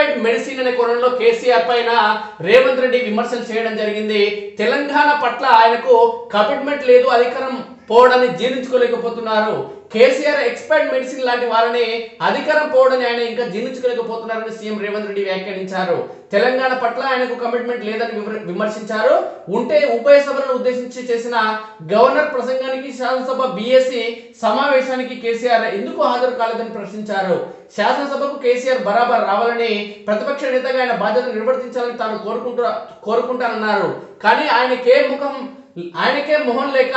Expert medicine అనే కోణంలో కేసీఆర్ పైన రేవంత్ రెడ్డి విమర్శలు చేయడం జరిగింది. తెలంగాణ పట్ల ఆయనకు కమిట్మెంట్ లేదు అధికారం పోవడాన్ని జీర్ణించుకోలేకపోతున్నారు. కేసీఆర్ ఎక్స్పైర్డ్ మెడిసిన్ లాంటి వారిని అధికారం పోవడని ఆయన ఇంకా జీర్ణించుకోలేకపోతున్నారని సీఎం రేవంత్ రెడ్డి వ్యాఖ్యానించారు. తెలంగాణ పట్ల ఆయనకు కమిట్మెంట్ లేదని విమర్శించారు. ఉంటే ఉభయ సభలను ఉద్దేశించి చేసిన గవర్నర్ ప్రసంగానికి శాసనసభ బీఎస్సీ సమావేశానికి కేసీఆర్ ఎందుకు హాజరు కాలేదని ప్రశ్నించారు. శాసనసభకు కేసీఆర్ బరాబర్ రావాలని ప్రతిపక్ష నేతగా ఆయన బాధ్యతను నిర్వర్తించాలని తాను కోరుకుంటా కోరుకుంటానన్నారు. కానీ ఆయనకే ముఖం ఆయనకే మొహం లేక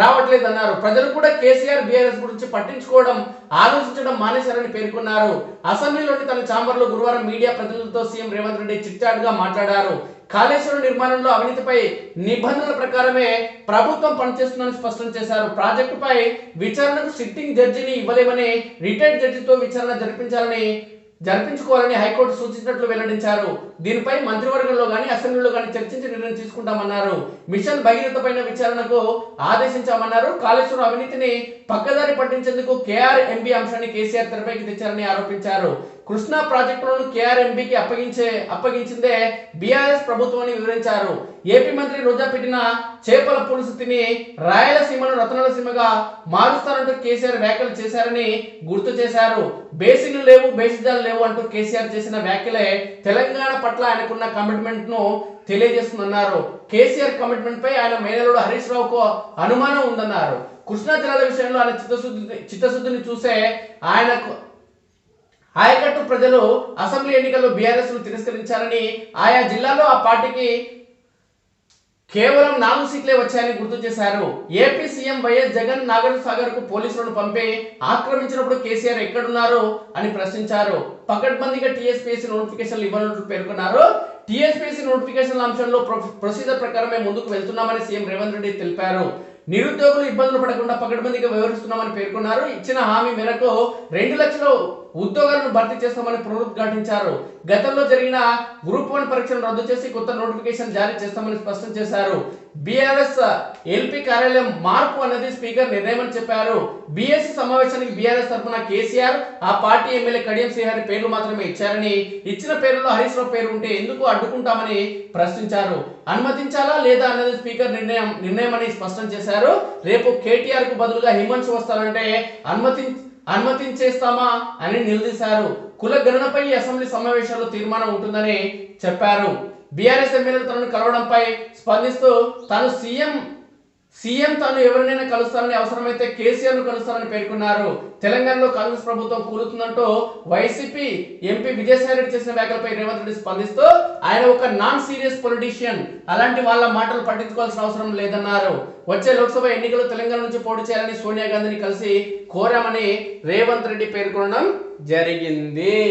రావట్లేదన్నారు. ప్రజలు కూడా కేసీఆర్ బీఆర్ఎస్ గురించి పట్టించుకోవడం ఆలోచించడం మానేశారని పేర్కొన్నారు. అసెంబ్లీలోని తన ఛాంబర్లో గురువారం మీడియా ప్రతినిధులతో సీఎం రేవంత్ రెడ్డి చిట్చాట్గా మాట్లాడారు. కాళేశ్వరం నిర్మాణంలో అవినీతిపై నిబంధనల ప్రకారమే ప్రభుత్వం పనిచేస్తుందని స్పష్టం చేశారు. ప్రాజెక్టుపై విచారణకు సిట్టింగ్ జడ్జిని ఇవ్వలేమని రిటైర్డ్ జడ్జితో విచారణ జరిపించాలని జరిపించుకోవాలని హైకోర్టు సూచించినట్లు వెల్లడించారు. దీనిపై మంత్రివర్గంలో గాని అసెంబ్లీలో గాని చర్చించి నిర్ణయం తీసుకుంటామన్నారు. మిషన్ భగీరథ పైన విచారణకు ఆదేశించామన్నారు. కాళేశ్వరం అవినీతిని పక్కదారి పట్టించేందుకు కేఆర్ ఎంబీ అంశాన్ని కేసీఆర్ తెరపైకి తెచ్చారని ఆరోపించారు. కృష్ణా ప్రాజెక్టులను కేఆర్ఎంబికి అప్పగించే అప్పగించిందే బీఆర్ఎస్ ప్రభుత్వం అని వివరించారు. ఏపీ మంత్రి రోజా పెట్టిన చేపల పులుసు తిని రాయలసీమను రత్నాలసీమగా మారుస్తారంటూ కేసీఆర్ వ్యాఖ్యలు చేశారని గుర్తు చేశారు. బేసిన్లు లేవు బేసిజాలు లేవు అంటూ కేసీఆర్ చేసిన వ్యాఖ్యలే తెలంగాణ పట్ల ఆయనకున్న కమిట్మెంట్ను తెలియజేస్తుందన్నారు. కేసీఆర్ కమిట్మెంట్ పై ఆయన మేనల్లుడు హరీష్ రావుకు అనుమానం ఉందన్నారు. కృష్ణా జలాల విషయంలో ఆయన చిత్తశుద్ధి చిత్తశుద్ధిని చూసే ఆయనకు ఆయకట్టు ప్రజలు అసెంబ్లీ ఎన్నికల్లో బీఆర్ఎస్ను తిరస్కరించారని ఆయా జిల్లాలో ఆ పార్టీకి కేవలం నాలుగు సీట్లే వచ్చాయని గుర్తు చేశారు. AP CM YS Jagan Nagar సాగర్కు పోలీసులను పంపి ఆక్రమించినప్పుడు కేసీఆర్ ఎక్కడున్నారు అని ప్రశ్నించారు. పకడ్బందీగా టీఎస్పీఎస్సీ నోటిఫికేషన్లు ఇవ్వనున్నట్లు పేర్కొన్నారు. టీఎస్పీఎస్సీ నోటిఫికేషన్ల అంశంలో ప్రొ- ప్రొసీజర్ ప్రకారమే ముందుకు వెళ్తున్నామని సీఎం రేవంత్ రెడ్డి తెలిపారు. నిరుద్యోగులు ఇబ్బందులు పడకుండా పకడ్బందీగా వ్యవహరిస్తున్నామని పేర్కొన్నారు. ఇచ్చిన హామీ మేరకు రెండు లక్షలు ఉద్యోగాలను భర్తీ చేస్తామని పునరుద్ఘాటించారు గతంలో జరిగిన గ్రూప్ వన్ పరీక్షను రద్దు చేసి కొత్త నోటిఫికేషన్ జారీ చేస్తామని స్పష్టం చేశారు. బీఆర్ఎస్ ఎల్పీ కార్యాలయం మార్పు అన్నది స్పీకర్ నిర్ణయం అని చెప్పారు. బీఎస్సీ సమావేశానికి బీఆర్ఎస్ తరఫున కేసీఆర్ ఆ పార్టీ ఎమ్మెల్యే కడియం శ్రీహరి పేర్లు మాత్రమే ఇచ్చారని ఇచ్చిన పేర్లలో హరీష్ రావు పేరు ఉంటే ఎందుకు అడ్డుకుంటామని ప్రశ్నించారు. అనుమతించాలా లేదా అన్నది స్పీకర్ నిర్ణయం నిర్ణయం అని స్పష్టం చేశారు. రేపు కేటీఆర్కు బదులుగా హిమంత్ వస్తారంటే అనుమతి అనుమతించేస్తామా అని నిలదీశారు. కుల గణనపై అసెంబ్లీ సమావేశాల్లో తీర్మానం ఉంటుందని చెప్పారు. బీఆర్ఎస్ ఎమ్మెల్యేలు తనను కలవడంపై స్పందిస్తూ తాను సీఎం సీఎం తాను ఎవరినైనా కలుస్తానని అవసరమైతే కేసీఆర్ను కలుస్తానని పేర్కొన్నారు. తెలంగాణలో కాంగ్రెస్ ప్రభుత్వం కూలుతుందంటూ వైసీపీ ఎంపీ విజయసాయి రెడ్డి చేసిన వ్యాఖ్యలపై రేవంత్ రెడ్డి స్పందిస్తూ ఆయన ఒక నాన్ సీరియస్ పొలిటీషియన్ అలాంటి వాళ్ళ మాటలు పట్టించుకోవాల్సిన అవసరం లేదన్నారు. వచ్చే లోక్సభ ఎన్నికలు తెలంగాణ నుంచి పోటీ చేయాలని సోనియా గాంధీని కలిసి కోరామని రేవంత్ రెడ్డి పేర్కొనడం జరిగింది.